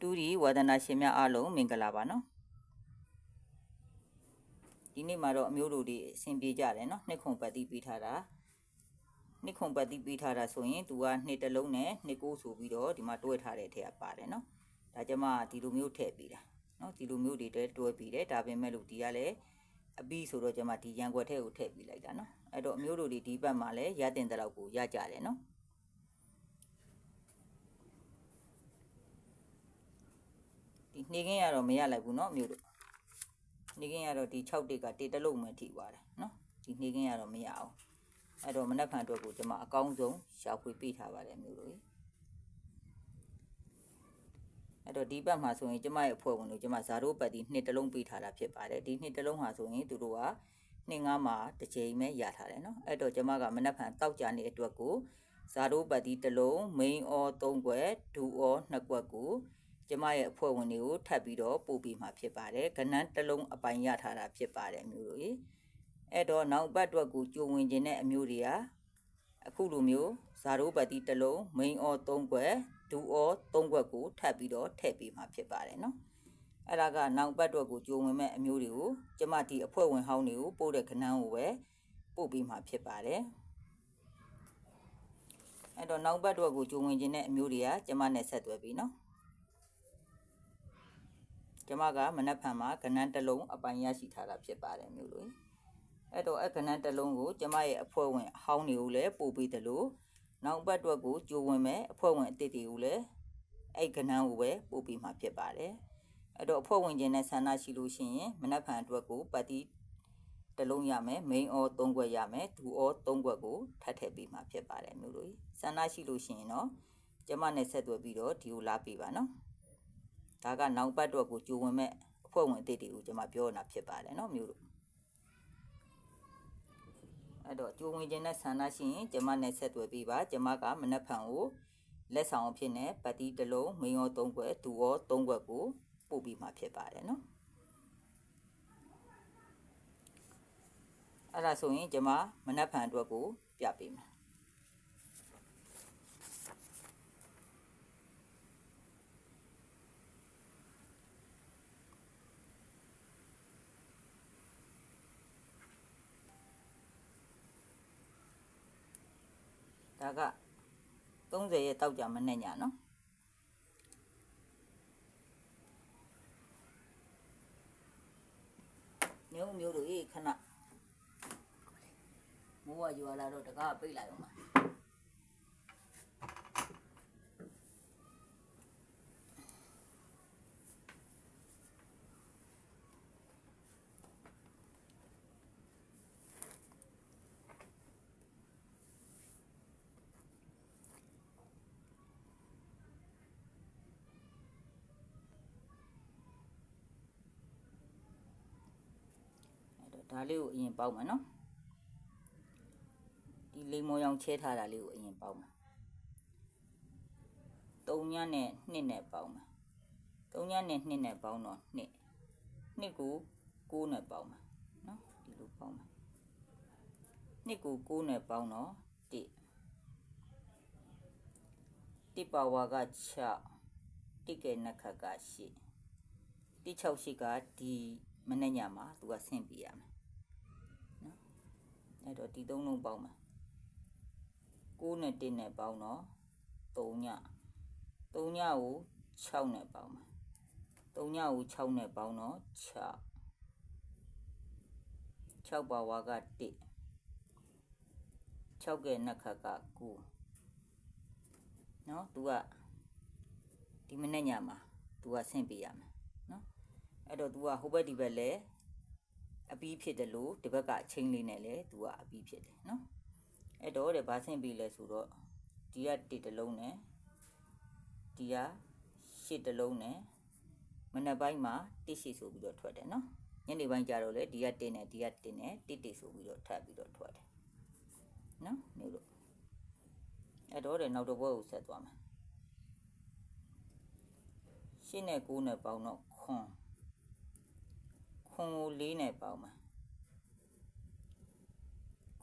တူဒီဝါဒနာရှင်များအားလုံးမင်္ဂလာပါနော်ဒီနေ့မှာတော့အမျိုးတို့တွေအဆင်ပြေကြတယ်နော်နှစ်ခုပတ်တိပေးထားတာနှစ်ခုပတ်တိပေးထားတာဆိုရင်သူကနှစ်တစ်လုံးနဲ့နှစ်ကိုးဆိုပြီးတော့ဒီမှာတွဲထားတဲ့ထဲကပါတယ်နော်ဒါကြမှာဒီလိုမျိုးထည့်ပေးတာနော်ဒီလိုမျိုးတွေတွဲတွဲပေးတယ်ဒါပေမဲ့လို့ဒီကလည်းအပြီးဆိုတော့ကျမဒီရန်ကွက်ထဲကိုထည့်ပေးလိုက်တာနော်အဲ့တော့အမျိုးတို့တွေဒီဘက်မှာလည်းရတင်တဲ့လောက်ကိုရကြတယ်နော် ဒီနှိခင်းရတော့မရလိုက်ဘူးเนาะမြို့တို့နှိခင်းရတော့ဒီ6တိတ်ကတေတလုံးမှထိသွားတယ်เนาะဒီနှိခင်းရတော့မရအောင်အဲ့တော့မနက်ဖြန်အတွက်ကိုကျွန်မအကောင်းဆုံးရှာဖွေပေးထားပါတယ်မြို့တို့ကြီးအဲ့တော့ဒီဘက်မှာဆိုရင်ကျမရဲ့အဖွဲ့ဝင်တို့ကျမဇာတို့ပတ်ဒီနှစ်တလုံးပေးထားတာဖြစ်ပါတယ်ဒီနှစ်တလုံးဟာဆိုရင်သူတို့ကနှစ်ငါးမှာတစ်ချိန်ပဲရထားတယ်เนาะအဲ့တော့ကျမကမနက်ဖြန်တောက်ကြနေအတွက်ကိုဇာတို့ပတ်ဒီတလုံး main or 3ခွက်ဒူ or 2ခွက်ကို ကျမရဲ့အဖွဲ့ဝင်တွေကိုထပ်ပြီးတော့ပို့ပြီးမှဖြစ်ပါတယ်ကနန်းတစ်လုံးအပိုင်ရထားတာဖြစ်ပါတယ်မျိုးတို့ရေအဲ့တော့နောက်ဘတ်အတွက်ကိုကြိုဝင်ခြင်းတဲ့အမျိုးတွေကအခုလိုမျိုးဇာရိုးပတ်တိတစ်လုံး main or 3ခွက်ဒူ or 3ခွက်ကိုထပ်ပြီးတော့ထည့်ပြီးမှဖြစ်ပါတယ်နော်အဲ့ဒါကနောက်ဘတ်အတွက်ကိုကြိုဝင်မဲ့အမျိုးတွေကိုကျမဒီအဖွဲ့ဝင်ဟောင်းတွေကိုပို့တဲ့ကနန်းကိုပဲပို့ပြီးမှဖြစ်ပါတယ်အဲ့တော့နောက်ဘတ်အတွက်ကိုကြိုဝင်ခြင်းတဲ့အမျိုးတွေကကျမနဲ့ဆက်သွယ်ပြီးနော် ကျမကမနက်ဖြန်မှာကဏန်းတစ်လုံးအပိုင်ရရှိထားတာဖြစ်ပါတယ်မျိုးလို့အဲ့တော့အဲ့ကဏန်းတစ်လုံးကိုကျမရဲ့အဖွဲ့ဝင်အဟောင်းတွေကိုလည်းပို့ပေးတယ်လို့နောက်ဘက်အတွက်ကိုကြိုဝင်မဲ့အဖွဲ့ဝင်အသစ်တွေကိုလည်းအဲ့ကဏန်းကိုပဲပို့ပေးမှာဖြစ်ပါတယ်အဲ့တော့အဖွဲ့ဝင်ချင်းနဲ့ဆန္ဒရှိလို့ရှိရင်မနက်ဖြန်အတွက်ကိုပတ်တီတစ်လုံးရမယ် main or 3ခွက်ရမယ်ဒူ or 3ခွက်ကိုထပ်ထည့်ပေးမှာဖြစ်ပါတယ်မျိုးလို့ဆန္ဒရှိလို့ရှိရင်တော့ကျမနဲ့ဆက်သွယ်ပြီးတော့ဒီကိုလာပေးပါနော် ဒါကနောက်ပတ်တော့ကိုကြိုဝင်မဲ့အဖွဲ့ဝင်အသစ်တွေကိုကျွန်မပြောနေတာဖြစ်ပါတယ်เนาะမျိုးတို့အဲ့တော့ကြိုဝင်ခြင်းနဲ့ဆန္ဒရှိရင်ကျွန်မနဲ့ဆက်သွယ်ပြီးပါကျွန်မကမနက်ဖြန်ကိုလက်ဆောင်အဖြစ်နဲ့ပတ်တီးတစ်လုံးမင်းရော၃ခွက်ဒူရော၃ခွက်ကိုပို့ပြီးမှဖြစ်ပါတယ်เนาะအဲ့ဒါဆိုရင်ကျွန်မမနက်ဖြန်အတွက်ကိုပြပေးမယ် ဒါက30ရဲ့တောက်ကြမနဲ့ညာနော်မျိုးမျိုးတို့အေးခဏမိုးကရွာလာတော့တကားပိတ်လိုက်အောင်ပါအဲ့တော့ ဒါလေးကိုအရင်ပေါက်မယ်နော်ဒီလိမ်မောရောင်ချဲထားတာလေးကိုအရင်ပေါက်မယ်3ညနဲ့2နဲ့ပေါက်မယ်3ညနဲ့2နဲ့ပေါက်တော့2 2ကို6နဲ့ပေါက်မယ်နော်ဒီလိုပေါက်မယ်2ကို6နဲ့ပေါက်တော့1 1ပါဝါက6တိကဲနခတ်က8တိ6ရှိကဒီမနေ့ညမှာသူကဆင့်ပြရမယ်နော် အဲ့တော့ဒီသုံးလုံးပေါင်းမယ်9နဲ့1နဲ့ပေါင်းတော့3ည3ညကို6နဲ့ပေါင်းမယ်3ညကို6နဲ့ပေါင်းတော့6 6ပါဝါက1 6ကဲနခတ်က9နော်သူကဒီမနေ့ညမှာသူကဆင့်ပြရမယ်နော်အဲ့တော့သူကဟိုဘက်ဒီဘက်လဲ အပီးဖြစ်တယ်လို့ဒီဘက်ကအချင်းလေးနဲ့လဲသူကအပီးဖြစ်တယ်နော်အဲ့တော့တဲ့ဘာဆင့်ပြလဲဆိုတော့ဒီကတစ်တလုံးနဲ့ဒီကရှစ်တလုံးနဲ့မနက်ပိုင်းမှာတစ်ရှိဆိုပြီးတော့ထွက်တယ်နော်ညနေပိုင်းကျတော့လေဒီကတစ်နဲ့ဒီကတစ်နဲ့တစ်တစ်ဆိုပြီးတော့ထပ်ပြီးတော့ထွက်တယ်နော်မျိုးလို့အဲ့တော့တဲ့နောက်တစ်ဘွဲကိုဆက်သွားမယ်ရှင်းနဲ့9နဲ့ပေါင်းတော့ခွန် ခွန်ကို4နဲ့ပေါင်းမယ်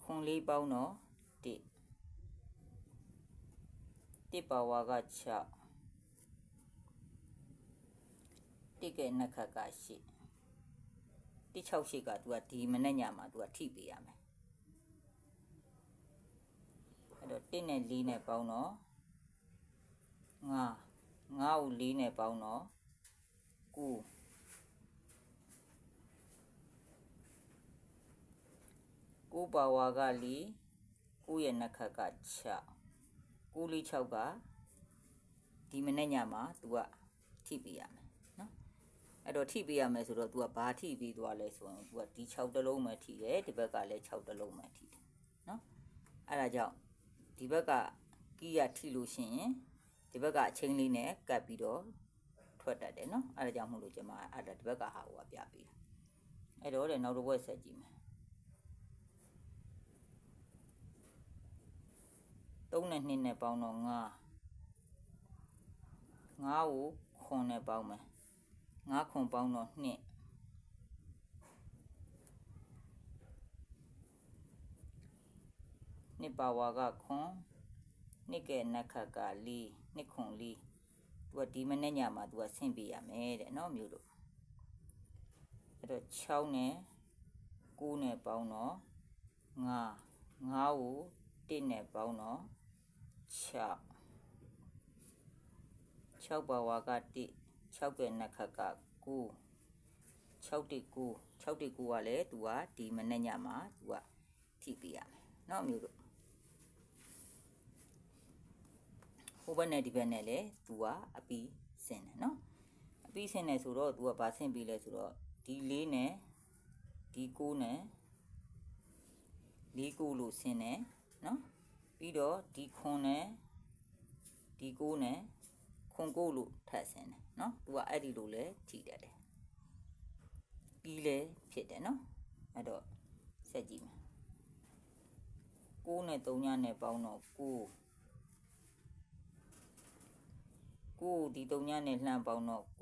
ခွန်4ပေါင်းတော့1 1ပါဝါက6တစ်ကဲနှစ်ခတ်ကရှစ်တစ်6ရှစ်က तू ကဒီမနေ့ညမှာ तू ကထိပေးရမယ်အဲ့တော့တစ်နဲ့4နဲ့ပေါင်းတော့9 9ကို4နဲ့ပေါင်းတော့9 9ပါဝါက4 9ရဲ့နှစ်ခတ်က6 9လေး6ကဒီမနေ့ညမှာ तू ကထိပေးရမယ်နော်အဲ့တော့ထိပေးရမယ်ဆိုတော့ तू ကဘာထိပေးသွားလဲဆိုရင် तू ကဒီ6တလုံးမှထိတယ်ဒီဘက်ကလည်း6တလုံးမှထိတယ်နော်အဲ့ဒါကြောင့်ဒီဘက်ကကီးရထိလို့ရှိရင်ဒီဘက်ကအချင်းလေးနဲ့ကပ်ပြီးတော့ထွက်တတ်တယ်နော်အဲ့ဒါကြောင့်မို့လို့ကျွန်မအဲ့ဒါဒီဘက်ကဟာကိုပြပေးတာအဲ့တော့တဲ့နောက်တစ်ဘက်ဆက်ကြည့်မယ် 3နဲ့2နဲ့ပေါင်းတော့9 9ကိုခွန်နဲ့ပေါင်းမယ်9ခွန်ပေါင်းတော့2နှစ်ပါဝါကခွန်နှစ်ကဲနက်ခတ်ကလေးနှစ်ခွန်လေးသူကဒီမနေ့ညမှာသူကဆင့်ပြရမယ်တဲ့နော်မျိုးတို့အဲ့တော့6နဲ့9နဲ့ပေါင်းတော့9 9ကို1နဲ့ပေါင်းတော့ 6 6ပါဝါက1 6ရဲ့နှစ်ခတ်က9 6တိ9 6တိ9ကလည်းသူကဒီမနေ့ညမှာသူကထိပြရမယ်เนาะမျိုးတို့ဟိုဘက်နဲ့ဒီဘက်နဲ့လည်းသူကအပီးဆင်တယ်เนาะအပီးဆင်တယ်ဆိုတော့သူကဘာဆင်ပြီးလဲဆိုတော့ဒီ၄နဲ့ဒီ9နဲ့၄9လို့ဆင်တယ်เนาะ ပြီးတော့ဒီခွန်နဲ့ဒီ9နဲ့ခွန်ကိုလို့ထပ်ဆင်းတယ်နော်သူကအဲ့ဒီလိုလဲကြည့်တတ်တယ်ပြီးလဲဖြစ်တယ်နော်အဲ့တော့ဆက်ကြည့်မယ်6နဲ့3ညနဲ့ပေါင်းတော့9 9ဒီ3ညနဲ့လှမ်းပေါင်းတော့9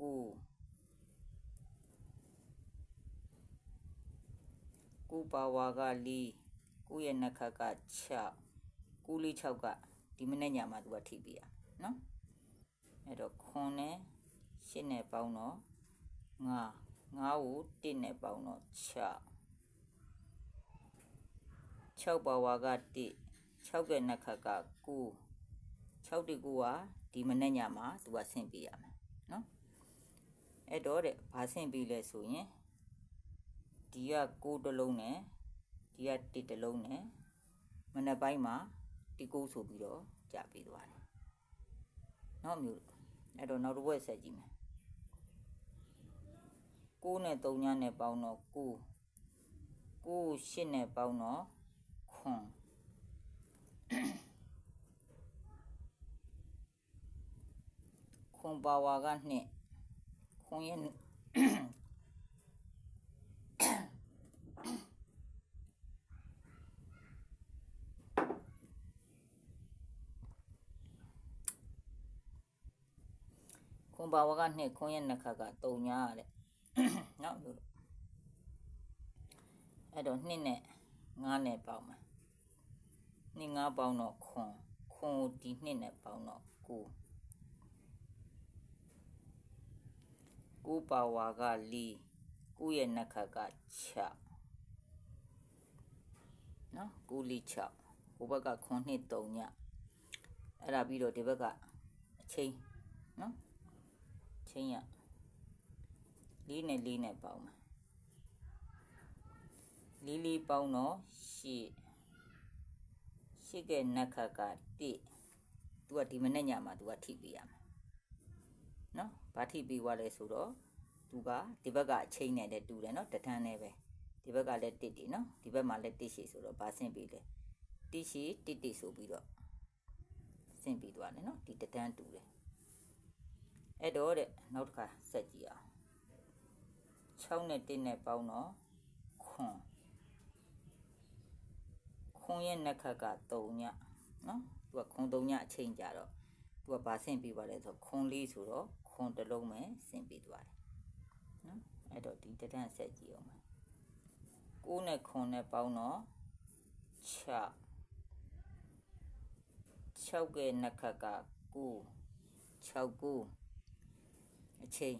9ပါဝါက4 9ရဲ့နှစ်ခတ်က6 9လေး6ကဒီမနေ့ညမှာသူကထိပြရနော်အဲ့တော့ခွန်နဲ့ရှစ်နဲ့ပေါင်းတော့ငါငါကိုတစ်နဲ့ပေါင်းတော့6 6ပါဝါက1 6ရဲ့နှစ်ခတ်က9 6တိ9ကဒီမနေ့ညမှာသူကဆင့်ပြရမယ်နော်အဲ့တော့တဲ့ဘာဆင့်ပြလဲဆိုရင်ဒီက9တလုံးနဲ့ဒီက1တလုံးနဲ့မနေ့ပိုင်းမှာ ဒီ9ဆိုပြီးတော့ကြာပြီးသွားတယ်နော်မျိုးအဲ့တော့နောက်တစ်ဘက်ဆက်ကြည့်မယ်9နဲ့3ညနဲ့ပေါင်းတော့9 9 8နဲ့ပေါင်းတော့ခွန်ခွန်ပါဝါက2ခွန်ရဲ့ ခွန်ပါဝါက2ခွန်ရဲ့နှစ်ခါက3ညာတဲ့နော်လို့အဲ့တော့2နဲ့9နဲ့ပေါင်းမယ်2 9ပေါင်းတော့ခွန်ခွန်ဒီ2နဲ့ပေါင်းတော့9 9ပါဝါက4 9ရဲ့နှစ်ခါက6နော်9 4 6ဟိုဘက်ကခွန်2 3ညအဲ့ဒါပြီးတော့ဒီဘက်ကအချိန်နော် ချင်းရလေးနဲ့လေးနဲ့ပေါင်းမှာလေးလေးပေါင်းတော့ရှစ်ရှစ်ကနက်ခတ်က1သူကဒီမနေ့ညမှာသူကထိပေးရမှာနော်ဘာထိပေးသွားလဲဆိုတော့သူကဒီဘက်ကအချိန်နဲ့တည်းတူတယ်နော်တထန်းနဲ့ပဲဒီဘက်ကလည်းတစ်တီနော်ဒီဘက်မှာလည်းတစ်ရှိဆိုတော့ဘာဆင့်ပေးလဲတစ်ရှိတစ်တီဆိုပြီးတော့ဆင့်ပြီးသွားတယ်နော်ဒီတထန်းတူတယ် အဲ့တော့တဲ့နောက်တစ်ခါဆက်ကြည့်အောင်6နဲ့1နဲ့ပေါင်းတော့ခွန်ခွန်ရဲ့နှက်ခတ်က3ညနော်သူကခွန်3ညအချိန်ကြတော့သူကဗာဆင့်ပြီးပါလဲဆိုခွန်လေးဆိုတော့ခွန်တစ်လုံးပဲဆင့်ပြီးသွားတယ်နော်အဲ့တော့ဒီတဒန့်ဆက်ကြည့်အောင်6နဲ့ခွန်နဲ့ပေါင်းတော့6 6ရဲ့နှက်ခတ်က9 6 9 အချိန်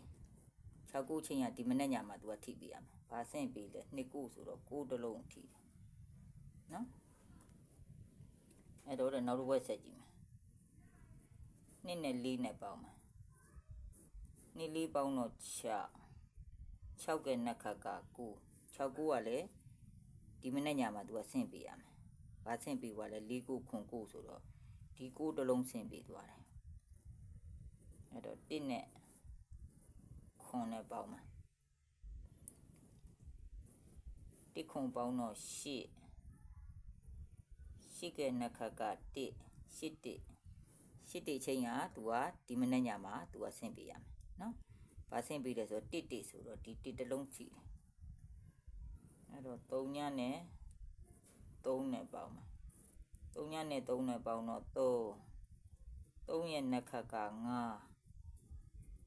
6ခုချင်းရဒီမနေ့ညမှာ तू ကထိပေးရမယ်ဘာဆင့်ပေးလဲနှစ်ခုဆိုတော့ကိုးတစ်လုံးထိတယ်နော်အဲ့တော့လည်းနောက်တစ်ဝက်ဆက်ကြည့်မယ်နှစ်နဲ့လေးနဲ့ပေါင်းမယ်နှစ်လေးပေါင်းတော့6 6ကနက်ခတ်က9 6ခုကလည်းဒီမနေ့ညမှာ तू ကဆင့်ပေးရမယ်ဘာဆင့်ပေးသွားလဲ၄ခုခွန်9ဆိုတော့ဒီ9တစ်လုံးဆင့်ပေးသွားတယ်အဲ့တော့1နဲ့ ခွန်နဲ့ပေါင်းမယ်1ခွန်ပေါင်းတော့8 8ကနက်ခတ်က1 8 1 8တိချင်းက तू ကဒီမနေ့ညမှာ तू ကဆင့်ပေးရမယ်နော်။ဘာဆင့်ပေးလဲဆိုတော့1 1ဆိုတော့ဒီ1တစ်လုံးကြည့်တယ်။အဲ့တော့3ညနဲ့3နဲ့ပေါင်းမယ်။3ညနဲ့3နဲ့ပေါင်းတော့3 3ရဲ့နှစ်ခတ်က9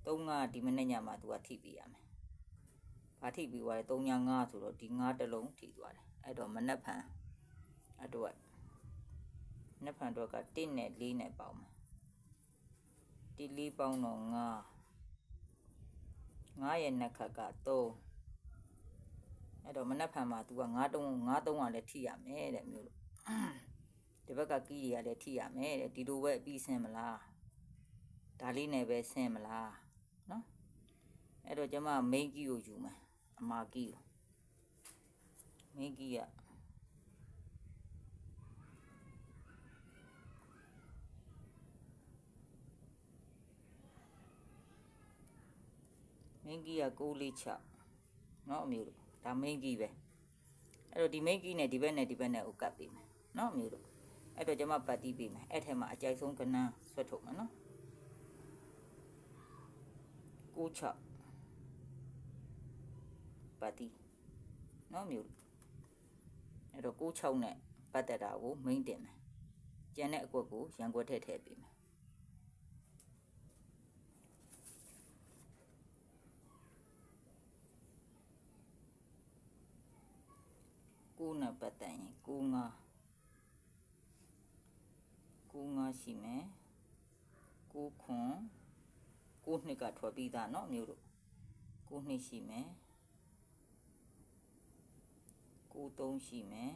3ကဒီမနေ့ညမှာ तू ကထိပေးရမယ်။ဘာထိပေးသွားလဲ3ည9ဆိုတော့ဒီ9တစ်လုံးထိသွားတယ်။အဲ့တော့မနှက်ဖန်အတွက်နှက်ဖန်အတွက်က1နဲ့4နဲ့ပေါင်းမယ်။ဒီ4ပေါင်းတော့9 9ရဲ့နှစ်ခတ်က3အဲ့တော့မနှက်ဖန်မှာ तू က9တုံး9တုံးကလည်းထိရမယ်တဲ့မျိုးလို့ဒီဘက်ကကီးတွေကလည်းထိရမယ်တဲ့ဒီလိုပဲအပြီးဆင်းမလားဒါလေးနဲ့ပဲဆင်းမလားနော် အဲ့တော့ကျွန်မ main key ကိုယူမယ်အမာ key ကို main key ကမင်းကြီးက646เนาะအမျိုးတို့ဒါမင်းကြီးပဲအဲ့တော့ဒီမင်းကြီးနဲ့ဒီဘက်နဲ့ဒီဘက်နဲ့ကိုကတ်ပေးမယ်เนาะအမျိုးတို့အဲ့တော့ကျွန်မပတ်တီးပေးမယ်အဲ့ထဲမှာအကြိုက်ဆုံးကဏ္ဍဆွတ်ထုတ်မယ်เนาะ96 ပတ်တီးเนาะအမျိုးတို့အဲ့တော့96နဲ့ပတ်သက်တာကိုမိမ့်တင်မယ်ကျန်တဲ့အကွက်ကိုရန်ကွက်ထည့်ထည့်ပေးမယ်ကိုနဲ့ပတ်သက်ရင်ကိုငါကိုငါရှိမယ်ကိုခွန်ကိုနှစ်ကထွက်ပြီးသားเนาะမျိုးတို့ကိုနှစ်ရှိမယ် 93ရှိမယ်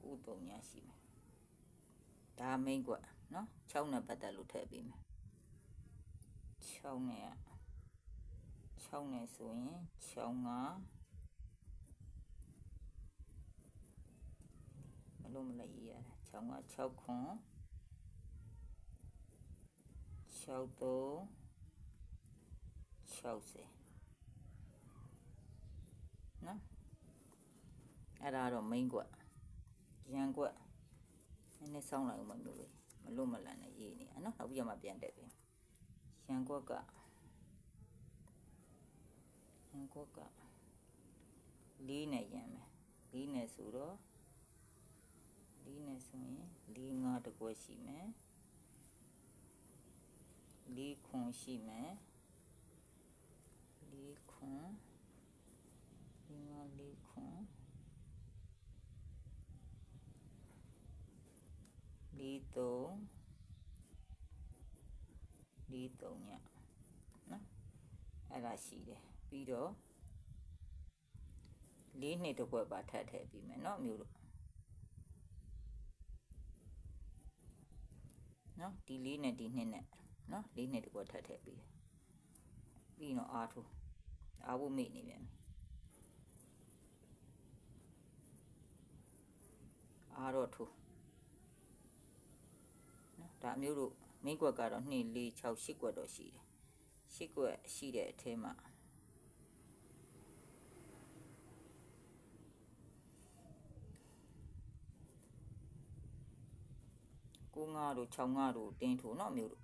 93ညရှိမယ်ဒါမိန်ကွက်နော်6နဲ့ပတ်သက်လို့ထည့်ပေးမယ်6နဲ့6နဲ့ဆိုရင်65မလုံးမလေးရ65 6ခွန်63 60 နော်အဲ့ဒါတော့ main ကွက်ရန်ကွက်နည်းနည်းစောင်းလိုက်ဦးမမျိုးလေးမလို့မလန်နဲ့ရေးနေอ่ะနော်နောက်ပြီးမှပြန်တက်ပြီရန်ကွက်ကရန်ကွက်ကလေးနဲ့ရန်မယ်လေးနဲ့ဆိုတော့လေးနဲ့ဆိုရင်လေးငါးတကွက်ရှိမယ်လေးခွန်ရှိမယ်လေးခွန် ကောင်လေးခွန်လေးသုံးလေးသုံးညနော်အဲ့ဒါရှိတယ်ပြီးတော့လေးနှစ်တစ်ခွက်ပါထပ်ထည့်ပြီးမယ်နော်မျိုးတို့နော်ဒီလေးနဲ့ဒီနှစ်နဲ့နော်လေးနှစ်တစ်ခွက်ထပ်ထည့်ပြီးပြီးတော့အားထုတ်အားဖို့မေ့နေပြန်ပြီ အားတော့ထိုးနော်ဒါအမျိုးတို့မိကွက်ကတော့2 4 6 8ကွက်တော့ရှိတယ်8ကွက်ရှိတဲ့အထဲမှာကိုငါတို့6ငါတို့တင်းထိုးเนาะမျိုးတို့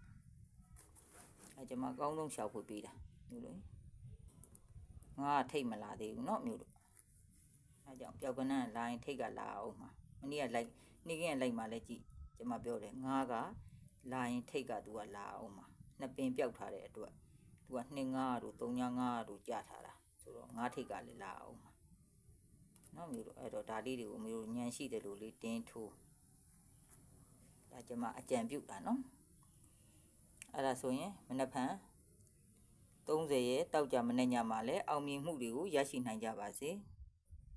အဲကျွန်မအကောင်းဆုံးရှောက်ဖွေပေးတာမျိုးတို့ငါထိတ်မလာသေးဘူးเนาะမျိုးတို့အဲကြောင့်ပျောက်ကနန်းလိုင်းထိတ်ကလာအောင်မှာ မနေ့ကလိုက်နေ့ကလိုက်မှလည်းကြည့်ကျွန်မပြောတယ်ငါကလာရင်ထိတ်ကသူကလာအောင်မှာနှစ်ပင်ပြောက်ထားတဲ့အတွက်သူက2ငါတို့3ညငါတို့ကြာထားတာဆိုတော့ငါထိတ်ကလည်းလာအောင်မှာနော်မျိုးတို့အဲ့တော့ဒါလေးတွေကိုမျိုးညံရှိတယ်လို့လေးတင်းထိုးဒါကျွန်မအကြံပြုတာနော်အဲ့ဒါဆိုရင်မနက်ဖြန်30ရက်တောက်ကြမနေ့ညမှာလည်းအောင်မြင်မှုတွေကိုရရှိနိုင်ကြပါစေ။